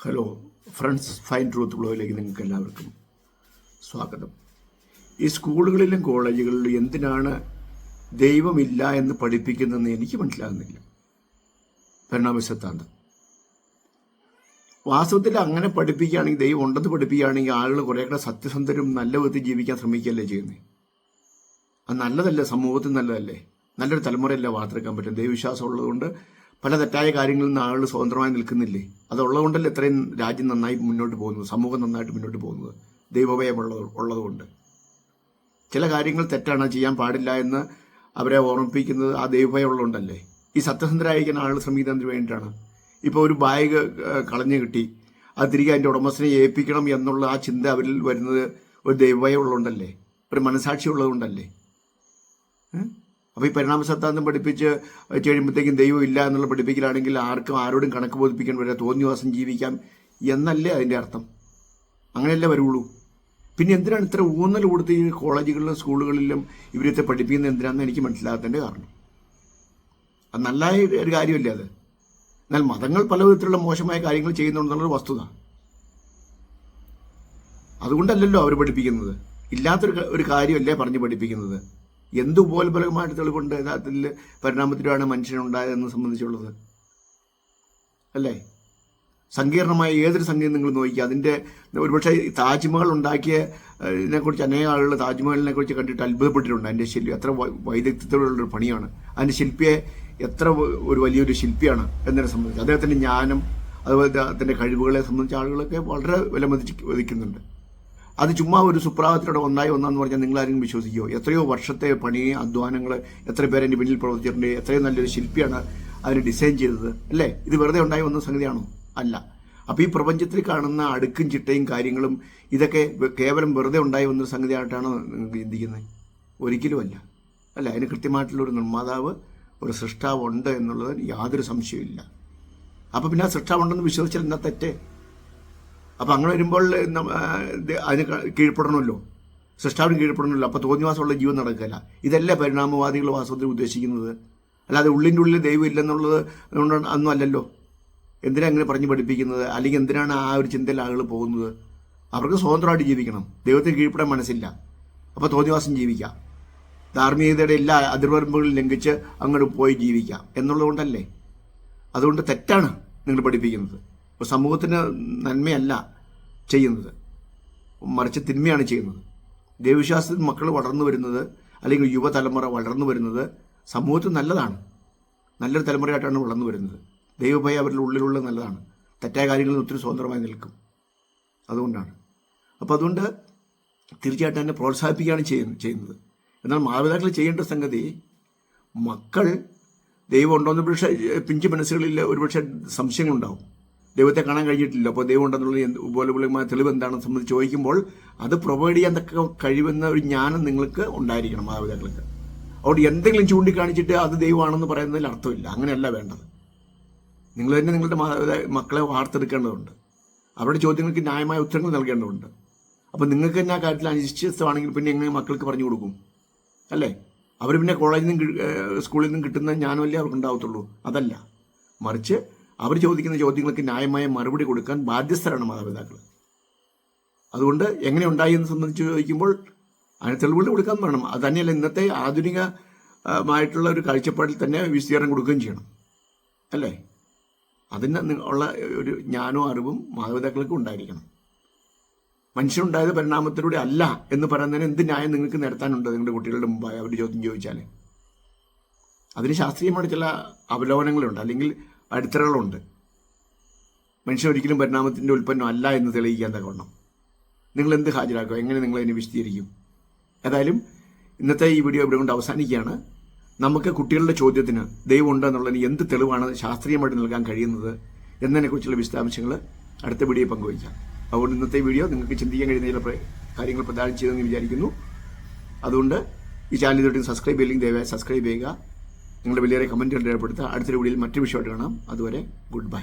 Hello friends fine truth ബ്ലോയിലേക്ക് നിങ്ങൾക്ക് എല്ലാവർക്കും സ്വാഗതം. ഈ സ്കൂളുകളിലും കോളേജുകളിലും എന്തിനാണ് ദൈവമില്ല എന്ന് പഠിപ്പിക്കുന്നതെന്ന് എനിക്ക് മനസ്സിലാകുന്നില്ല. പരിണാമ വാസ്തവത്തിൽ അങ്ങനെ പഠിപ്പിക്കുകയാണെങ്കിൽ ദൈവം ഉണ്ടെന്ന് പഠിപ്പിക്കുകയാണെങ്കിൽ ആളുകൾ കുറേക്കൂടെ സത്യസന്ധരും നല്ല വിധത്തിൽ ജീവിക്കാൻ ശ്രമിക്കുകയല്ലേ ചെയ്യുന്നത് അത് നല്ലതല്ലേ? സമൂഹത്തിൽ നല്ലതല്ലേ? നല്ലൊരു തലമുറയല്ലേ വാർത്തെടുക്കാൻ പറ്റും. ദൈവവിശ്വാസം ഉള്ളതുകൊണ്ട് പല തെറ്റായ കാര്യങ്ങളിൽ നിന്ന് ആളുകൾ സ്വതന്ത്രമായി നിൽക്കുന്നില്ലേ? അതുള്ളതുകൊണ്ടല്ലേ ഇത്രയും രാജ്യം നന്നായി മുന്നോട്ട് പോകുന്നത് സമൂഹം നന്നായിട്ട് മുന്നോട്ട് പോകുന്നത് ദൈവഭയമുള്ളത് ഉള്ളതുകൊണ്ട്. ചില കാര്യങ്ങൾ തെറ്റാണ് ചെയ്യാൻ പാടില്ല എന്ന് അവരെ ഓർമ്മിപ്പിക്കുന്നത് ആ ദൈവഭയം ഉള്ളതുകൊണ്ടല്ലേ. ഈ സത്യസന്ധരായിരിക്കുന്ന ആളുകൾ ശ്രമിക്കുന്നതിന് വേണ്ടിയിട്ടാണ്. ഇപ്പോൾ ഒരു ബാഗ് കളഞ്ഞു കിട്ടി. അത് തിരികെ അതിന്റെ ഉടമസ്ഥനെ ഏൽപ്പിക്കണം എന്നുള്ള ആ ചിന്ത അവരിൽ വരുന്നത് ഒരു ദൈവഭയം ഉള്ളതുകൊണ്ടല്ലേ. ഒരു മനസാക്ഷി ഉള്ളതുകൊണ്ടല്ലേ. അപ്പോൾ ഈ പരിണാമ സിദ്ധാന്തം പഠിപ്പിച്ച് കഴിയുമ്പോഴത്തേക്കും ദൈവം ഇല്ല എന്നുള്ള പഠിപ്പിക്കലാണെങ്കിൽ ആർക്കും ആരോടും കണക്ക് ബോധിപ്പിക്കാൻ വരെ തോന്നിവാസം ജീവിക്കാം എന്നല്ലേ അതിന്റെ അർത്ഥം. അങ്ങനെയല്ലേ വരുള്ളൂ. പിന്നെ എന്തിനാണ് ഇത്ര ഊന്നൽ കൊടുത്ത് ഈ കോളേജുകളിലും സ്കൂളുകളിലും ഇവരത്തെ പഠിപ്പിക്കുന്നത് എന്തിനാണെന്ന് എനിക്ക് മനസ്സിലാകാത്തതിന്റെ കാരണം. അത് നല്ല ഒരു കാര്യമല്ലേ അത്? എന്നാൽ മതങ്ങൾ പല വിധത്തിലുള്ള മോശമായ കാര്യങ്ങൾ ചെയ്യുന്നുണ്ടെന്നുള്ള വസ്തുത. അതുകൊണ്ടല്ലല്ലോ അവർ പഠിപ്പിക്കുന്നത്. ഇല്ലാത്തൊരു ഒരു കാര്യമല്ലേ പറഞ്ഞ് പഠിപ്പിക്കുന്നത്. എന്ത് ഉപോത്ബലമായിട്ട് തെളിവുണ്ട്? യഥാർത്ഥത്തിൽ പരിണാമത്തിലാണ് മനുഷ്യനുണ്ടായതെന്ന് സംബന്ധിച്ചുള്ളത്. അല്ലേ? സങ്കീർണമായ ഏതൊരു സംഗീതം നിങ്ങൾ നോക്കി അതിന്റെ ഒരുപക്ഷെ താജ്മഹൽ ഉണ്ടാക്കിയ ഇതിനെക്കുറിച്ച് അനേക ആളുകൾ താജ്മഹലിനെ കുറിച്ച് കണ്ടിട്ട് അത്ഭുതപ്പെട്ടിട്ടുണ്ട്. അതിന്റെ ശില്പി എത്ര വൈദഗ്ധ്യത്തോടുള്ളൊരു പണിയാണ്. അതിന്റെ ശില്പിയെ എത്ര ഒരു വലിയൊരു ശില്പിയാണ് എന്നതിനെ സംബന്ധിച്ച്. അദ്ദേഹത്തിന്റെ ജ്ഞാനം അതുപോലെ അദ്ദേഹത്തിന്റെ കഴിവുകളെ സംബന്ധിച്ച് ആളുകളൊക്കെ വളരെ വിലമതിച്ച് വധിക്കുന്നുണ്ട്. അത് ചുമ്മാ ഒരു സുപ്രാഹത്തിലൂടെ ഒന്നായി ഒന്നാന്ന് പറഞ്ഞാൽ നിങ്ങൾ ആരെങ്കിലും വിശ്വസിക്കുമോ എത്രയോ വർഷത്തെ പണി അധ്വാനങ്ങൾ എത്ര പേര് എന്റെ പിന്നിൽ പ്രവർത്തിച്ചിട്ടുണ്ട് എത്രയോ നല്ലൊരു ശില്പിയാണ് അവർ ഡിസൈൻ ചെയ്തത്. അല്ലേ? ഇത് വെറുതെ ഉണ്ടായി വന്ന സംഗതിയാണോ? അല്ല. അപ്പോൾ ഈ പ്രപഞ്ചത്തിൽ കാണുന്ന അടുക്കും ചിട്ടയും കാര്യങ്ങളും ഇതൊക്കെ കേവലം വെറുതെ ഉണ്ടായി വന്ന സംഗതിയായിട്ടാണോ നിങ്ങൾക്ക് ചിന്തിക്കുന്നത് ഒരിക്കലുമല്ല അല്ല. അതിന് കൃത്യമായിട്ടുള്ള ഒരു നിർമ്മാതാവ് ഒരു സൃഷ്ടാവ് ഉണ്ട് എന്നുള്ളത് യാതൊരു സംശയമില്ല അപ്പോൾ പിന്നെ ആ സൃഷ്ടാവുണ്ടെന്ന് വിശ്വസിച്ചാൽ എന്നാ തെറ്റേ? അപ്പം അങ്ങനെ വരുമ്പോൾ അതിന് കീഴ്പ്പെടണമല്ലോ. സൃഷ്ടാവിന് കീഴ്പ്പെടണമല്ലോ. അപ്പോൾ തോന്നിവാസമുള്ള ജീവൻ നടക്കില്ല ഇതല്ല പരിണാമവാദികൾ വാസ്തവത്തിൽ ഉദ്ദേശിക്കുന്നത്? അല്ലാതെ ഉള്ളിന്റെ ഉള്ളിൽ ദൈവം ഇല്ലെന്നുള്ളത് അന്നും അല്ലല്ലോ. എന്തിനാണ് അങ്ങനെ പറഞ്ഞു പഠിപ്പിക്കുന്നത്? അല്ലെങ്കിൽ എന്തിനാണ് ആ ഒരു ചിന്തയിൽ ആളുകൾ പോകുന്നത്? അവർക്ക് സ്വതന്ത്രമായിട്ട് ജീവിക്കണം. ദൈവത്തിന് കീഴ്പ്പെടാൻ മനസ്സില്ല. അപ്പോൾ തോന്നിവാസം ജീവിക്കാം. ധാർമ്മികതയുടെ എല്ലാ അതിർവരമ്പുകളും ലംഘിച്ച് അങ്ങോട്ട് പോയി ജീവിക്കാം. എന്നുള്ളതുകൊണ്ടല്ലേ അതുകൊണ്ട് തെറ്റാണ് നിങ്ങൾ പഠിപ്പിക്കുന്നത്. സമൂഹത്തിന് നന്മയല്ല ചെയ്യുന്നത്. മറിച്ച് തിന്മയാണ് ചെയ്യുന്നത്. ദൈവവിശ്വാസത്തിൽ മക്കൾ വളർന്നു വരുന്നത് അല്ലെങ്കിൽ യുവതലമുറ വളർന്നു വരുന്നത് സമൂഹത്തിൽ നല്ലതാണ്. നല്ലൊരു തലമുറയായിട്ടാണ് വളർന്നു വരുന്നത്. ദൈവഭയം അവരുടെ ഉള്ളിലുള്ള നല്ലതാണ്. തെറ്റായ കാര്യങ്ങളിൽ ഒത്തിരി സ്വതന്ത്രമായി നിൽക്കും. അതുകൊണ്ടാണ്. അപ്പോൾ അതുകൊണ്ട് തീർച്ചയായിട്ടും എന്നെ പ്രോത്സാഹിപ്പിക്കുകയാണ് ചെയ്യുന്നത്. എന്നാൽ മാതാപിതാക്കൾ ചെയ്യേണ്ട സംഗതി മക്കൾ ദൈവം ഉണ്ടോയെന്ന് പക്ഷേ പിഞ്ചു മനസ്സുകളിൽ ഒരുപക്ഷെ സംശയങ്ങളുണ്ടാവും. ദൈവത്തെ കാണാൻ കഴിഞ്ഞിട്ടില്ല. അപ്പോൾ ദൈവം ഉണ്ടെന്നുള്ള ഉപലബലമായ തെളിവ് എന്താണെന്ന് സംബന്ധിച്ച് ചോദിക്കുമ്പോൾ അത് പ്രൊവൈഡ് ചെയ്യാൻ തക്ക കഴിവുന്ന ഒരു ജ്ഞാനം നിങ്ങൾക്ക് ഉണ്ടായിരിക്കണം മാതാപിതാക്കൾക്ക്. അതുകൊണ്ട് എന്തെങ്കിലും ചൂണ്ടിക്കാണിച്ചിട്ട് അത് ദൈവമാണെന്ന് പറയുന്നതിൽ അർത്ഥമില്ല. അങ്ങനെയല്ല വേണ്ടത്. നിങ്ങൾ തന്നെ നിങ്ങളുടെ മക്കളെ വാർത്തെടുക്കേണ്ടതുണ്ട്. അവരുടെ ചോദ്യങ്ങൾക്ക് ന്യായമായ ഉത്തരങ്ങൾ നൽകേണ്ടതുണ്ട്. അപ്പോൾ നിങ്ങൾക്ക് തന്നെ ആ കാര്യത്തിൽ അനിശ്ചിതമാണെങ്കിൽ പിന്നെ എങ്ങനെ മക്കൾക്ക് പറഞ്ഞു കൊടുക്കും? അല്ലേ? അവർ പിന്നെ കോളേജിൽ നിന്നും സ്കൂളിൽ നിന്നും കിട്ടുന്ന ജ്ഞാനമല്ലേ അവർക്ക് ഉണ്ടാവത്തുള്ളൂ. അതല്ല. മറിച്ച് അവർ ചോദിക്കുന്ന ചോദ്യങ്ങൾക്ക് ന്യായമായ മറുപടി കൊടുക്കാൻ ബാധ്യസ്ഥരാണ് മാതാപിതാക്കൾ അതുകൊണ്ട് എങ്ങനെ ഉണ്ടായി എന്ന് സംബന്ധിച്ച് ചോദിക്കുമ്പോൾ അതിന് തെളിവുകൾ കൊടുക്കാൻ വേണം. അത് തന്നെയല്ല ഇന്നത്തെ ആധുനികമായിട്ടുള്ള മായിട്ടുള്ള ഒരു കാഴ്ചപ്പാടിൽ തന്നെ വിശദീകരണം കൊടുക്കുകയും ചെയ്യണം. അല്ലേ? അതിന് ഉള്ള ഒരു ജ്ഞാനവും അറിവും മാതാപിതാക്കൾക്ക് ഉണ്ടായിരിക്കണം. മനുഷ്യനുണ്ടായത് പരിണാമത്തിലൂടെ അല്ല എന്ന് പറയുന്നതിന് എന്ത് ന്യായം നിങ്ങൾക്ക് നിരത്താനുണ്ട് നിങ്ങളുടെ കുട്ടികളുടെ മുമ്പായി? അവർ ചോദ്യം ചോദിച്ചാൽ അതിന് ശാസ്ത്രീയമായിട്ട് ചില അവലോകനങ്ങളുണ്ട്. അല്ലെങ്കിൽ അടിത്തറകളുണ്ട്. മനുഷ്യൻ ഒരിക്കലും പരിണാമത്തിന്റെ ഉൽപ്പന്നം അല്ല എന്ന് തെളിയിക്കാൻ തക്കവണ്ണം. നിങ്ങൾ എന്ത് ഹാജരാക്കും? എങ്ങനെ നിങ്ങൾ അതിനെ വിശദീകരിക്കും? ഏതായാലും ഇന്നത്തെ ഈ വീഡിയോ ഇവിടെ കൊണ്ട് അവസാനിക്കുകയാണ്. നമുക്ക് കുട്ടികളുടെ ചോദ്യത്തിന് ദൈവമുണ്ട് എന്നുള്ളതിന് എന്ത് തെളിവാണ് ശാസ്ത്രീയമായിട്ട് നൽകാൻ കഴിയുന്നത് എന്നതിനെക്കുറിച്ചുള്ള വിശദാംശങ്ങൾ അടുത്ത വീഡിയോ പങ്കുവയ്ക്കാം. അതുകൊണ്ട് ഇന്നത്തെ വീഡിയോ നിങ്ങൾക്ക് ചിന്തിക്കാൻ കഴിയുന്ന ചില കാര്യങ്ങൾ പ്രദാനം ചെയ്തെന്ന് വിചാരിക്കുന്നു. അതുകൊണ്ട് ഈ ചാനൽ തൊട്ട് സബ്സ്ക്രൈബ് ചെയ്യില്ലെങ്കിൽ ദയവായി സബ്സ്ക്രൈബ് ചെയ്യുക. നിങ്ങളുടെ വലിയ കമന്റുകൾ രേഖപ്പെടുത്തുക. അടുത്തൊരു വീഡിയോയിൽ മറ്റു വിഷയമായിട്ട് കാണാം. അതുവരെ ഗുഡ് ബൈ